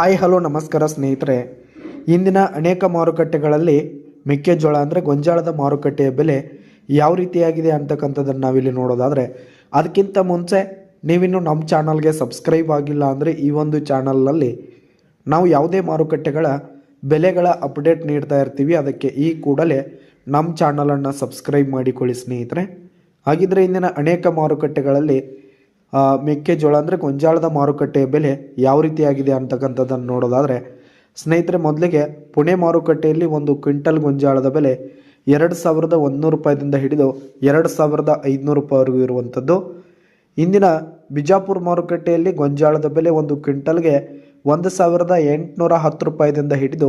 Hi, hello, ನಮಸ್ಕಾರ ಸ್ನೇಹಿತರೆ. ಇಂದಿನ ಅನೇಕ ಮಾರುಕಟ್ಟೆಗಳಲ್ಲಿ ಮೆಕ್ಕೆಜೋಳ ಅಂದರೆ ಗೊಂಜಾಳದ ಮಾರುಕಟ್ಟೆಯ ಬೆಲೆ ಯಾವ ರೀತಿಯಾಗಿದೆ ಅಂತಕ್ಕಂಥದ್ದನ್ನು ನಾವಿಲ್ಲಿ ನೋಡೋದಾದರೆ, ಅದಕ್ಕಿಂತ ಮುಂಚೆ ನೀವಿನ್ನು ನಮ್ಮ ಚಾನಲ್ಗೆ ಸಬ್ಸ್ಕ್ರೈಬ್ ಆಗಿಲ್ಲ ಅಂದರೆ ಈ ಒಂದು ಚಾನಲ್ನಲ್ಲಿ ನಾವು ಯಾವುದೇ ಮಾರುಕಟ್ಟೆಗಳ ಬೆಲೆಗಳ ಅಪ್ಡೇಟ್ ನೀಡ್ತಾ ಇರ್ತೀವಿ. ಅದಕ್ಕೆ ಈ ಕೂಡಲೇ ನಮ್ಮ ಚಾನಲನ್ನು ಸಬ್ಸ್ಕ್ರೈಬ್ ಮಾಡಿಕೊಳ್ಳಿ ಸ್ನೇಹಿತರೆ. ಹಾಗಿದ್ರೆ ಇಂದಿನ ಅನೇಕ ಮಾರುಕಟ್ಟೆಗಳಲ್ಲಿ ಮೆಕ್ಕೆಜೋಳ ಅಂದರೆ ಗೊಂಜಾಳದ ಮಾರುಕಟ್ಟೆಯ ಬೆಲೆ ಯಾವ ರೀತಿಯಾಗಿದೆ ಅಂತಕ್ಕಂಥದ್ದನ್ನು ನೋಡೋದಾದರೆ, ಸ್ನೇಹಿತರೆ, ಮೊದಲಿಗೆ ಪುಣೆ ಮಾರುಕಟ್ಟೆಯಲ್ಲಿ ಒಂದು ಕ್ವಿಂಟಲ್ ಗೊಂಜಾಳದ ಬೆಲೆ ಎರಡು ಸಾವಿರದ ಒಂದುನೂರು ರೂಪಾಯಿದಿಂದ ಹಿಡಿದು ಎರಡು ಸಾವಿರದ ಐದುನೂರು ರೂಪಾಯಿವರೆಗೂ ಇರುವಂಥದ್ದು. ಇಂದಿನ ಬಿಜಾಪುರ ಮಾರುಕಟ್ಟೆಯಲ್ಲಿ ಗೊಂಜಾಳದ ಬೆಲೆ ಒಂದು ಕ್ವಿಂಟಲ್ಗೆ ಒಂದು ಸಾವಿರದ ಎಂಟುನೂರ ಹತ್ತು ರೂಪಾಯಿದಿಂದ ಹಿಡಿದು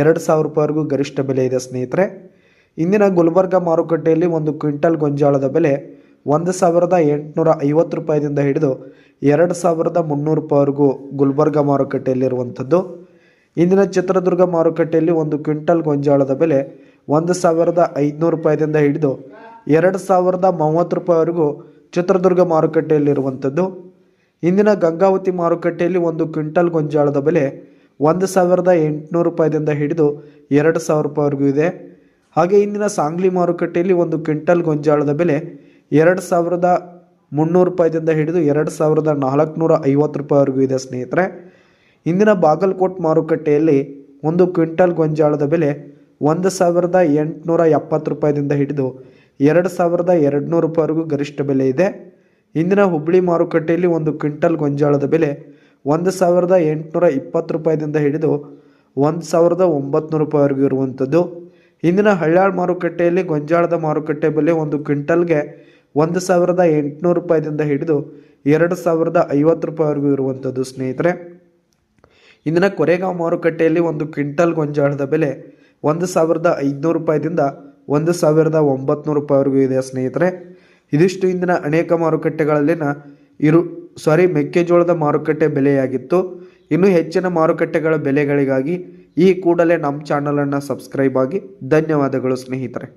ಎರಡು ಸಾವಿರ ರೂಪಾಯಿವರೆಗೂ ಗರಿಷ್ಠ ಬೆಲೆ ಇದೆ, ಸ್ನೇಹಿತರೆ. ಇಂದಿನ ಗುಲ್ಬರ್ಗ ಮಾರುಕಟ್ಟೆಯಲ್ಲಿ ಒಂದು ಕ್ವಿಂಟಲ್ ಗೊಂಜಾಳದ ಬೆಲೆ ಒಂದು ಸಾವಿರದ ಎಂಟುನೂರ ಐವತ್ತು ರೂಪಾಯಿದಿಂದ ಹಿಡಿದು ಎರಡು ಸಾವಿರದ ಮುನ್ನೂರು ರೂಪಾಯಿವರೆಗೂ ಗುಲ್ಬರ್ಗ ಮಾರುಕಟ್ಟೆಯಲ್ಲಿರುವಂಥದ್ದು. ಇಂದಿನ ಚಿತ್ರದುರ್ಗ ಮಾರುಕಟ್ಟೆಯಲ್ಲಿ ಒಂದು ಕ್ವಿಂಟಲ್ ಗೊಂಜಾಳದ ಬೆಲೆ ಒಂದು ಸಾವಿರದ ಐದುನೂರು ರೂಪಾಯಿದಿಂದ ಹಿಡಿದು ಎರಡು ಸಾವಿರದ ಮೂವತ್ತು ರೂಪಾಯಿವರೆಗೂ ಚಿತ್ರದುರ್ಗ ಮಾರುಕಟ್ಟೆಯಲ್ಲಿರುವಂಥದ್ದು. ಇಂದಿನ ಗಂಗಾವತಿ ಮಾರುಕಟ್ಟೆಯಲ್ಲಿ ಒಂದು ಕ್ವಿಂಟಲ್ ಗೊಂಜಾಳದ ಬೆಲೆ ಒಂದು ಸಾವಿರದ ಎಂಟುನೂರು ರೂಪಾಯಿದಿಂದ ಹಿಡಿದು ಎರಡು ಸಾವಿರ ರೂಪಾಯಿವರೆಗೂ ಇದೆ. ಹಾಗೆ ಇಂದಿನ ಸಾಂಗ್ಲಿ ಮಾರುಕಟ್ಟೆಯಲ್ಲಿ ಒಂದು ಕ್ವಿಂಟಲ್ ಗೊಂಜಾಳದ ಬೆಲೆ ಎರಡು ಸಾವಿರದ ಮುನ್ನೂರು ರೂಪಾಯಿದಿಂದ ಹಿಡಿದು ಎರಡು ಸಾವಿರದ ನಾಲ್ಕುನೂರ ಐವತ್ತು ರೂಪಾಯಿವರೆಗೂ ಇದೆ ಸ್ನೇಹಿತರೆ. ಇಂದಿನ ಬಾಗಲಕೋಟ್ ಮಾರುಕಟ್ಟೆಯಲ್ಲಿ ಒಂದು ಕ್ವಿಂಟಲ್ ಗೊಂಜಾಳದ ಬೆಲೆ ಒಂದು ಸಾವಿರದ ಎಂಟುನೂರ ಎಪ್ಪತ್ತು ರೂಪಾಯಿದಿಂದ ಹಿಡಿದು ಎರಡು ಸಾವಿರದ ಎರಡುನೂರು ರೂಪಾಯಿವರೆಗೂ ಗರಿಷ್ಠ ಬೆಲೆ ಇದೆ. ಇಂದಿನ ಹುಬ್ಬಳ್ಳಿ ಮಾರುಕಟ್ಟೆಯಲ್ಲಿ ಒಂದು ಕ್ವಿಂಟಲ್ ಗೊಂಜಾಳದ ಬೆಲೆ ಒಂದು ಸಾವಿರದ ಎಂಟುನೂರ ಇಪ್ಪತ್ತು ರೂಪಾಯಿದಿಂದ ಹಿಡಿದು ಒಂದು ಸಾವಿರದ ಒಂಬತ್ನೂರು ರೂಪಾಯಿವರೆಗೂ ಇರುವಂಥದ್ದು. ಇಂದಿನ ಹಳ್ಳಾಳ್ ಮಾರುಕಟ್ಟೆಯಲ್ಲಿ ಗೊಂಜಾಳದ ಮಾರುಕಟ್ಟೆ ಬೆಲೆ ಒಂದು ಕ್ವಿಂಟಲ್ಗೆ ಒಂದು ಸಾವಿರದ ಎಂಟುನೂರು ರೂಪಾಯಿದಿಂದ ಹಿಡಿದು ಎರಡು ಸಾವಿರದ ಐವತ್ತು ರೂಪಾಯಿವರೆಗೂ ಇರುವಂಥದ್ದು ಸ್ನೇಹಿತರೆ. ಇಂದಿನ ಕೊರೆಗಾಂವ್ ಮಾರುಕಟ್ಟೆಯಲ್ಲಿ ಒಂದು ಕ್ವಿಂಟಲ್ ಗೊಂಜಾಳದ ಬೆಲೆ ಒಂದು ಸಾವಿರದ ಐದುನೂರು ರೂಪಾಯಿದಿಂದ ಒಂದು ಸಾವಿರದ ಒಂಬತ್ನೂರು ರೂಪಾಯಿವರೆಗೂ ಇದೆ ಸ್ನೇಹಿತರೆ. ಇದಿಷ್ಟು ಇಂದಿನ ಅನೇಕ ಮಾರುಕಟ್ಟೆಗಳಲ್ಲಿನ ಇರು, ಸಾರಿ, ಮೆಕ್ಕೆಜೋಳದ ಮಾರುಕಟ್ಟೆ ಬೆಲೆಯಾಗಿತ್ತು. ಇನ್ನು ಹೆಚ್ಚಿನ ಮಾರುಕಟ್ಟೆಗಳ ಬೆಲೆಗಳಿಗಾಗಿ ಈ ಕೂಡಲೇ ನಮ್ಮ ಚಾನಲನ್ನು ಸಬ್ಸ್ಕ್ರೈಬ್ ಆಗಿ ಧನ್ಯವಾದಗಳು ಸ್ನೇಹಿತರೆ.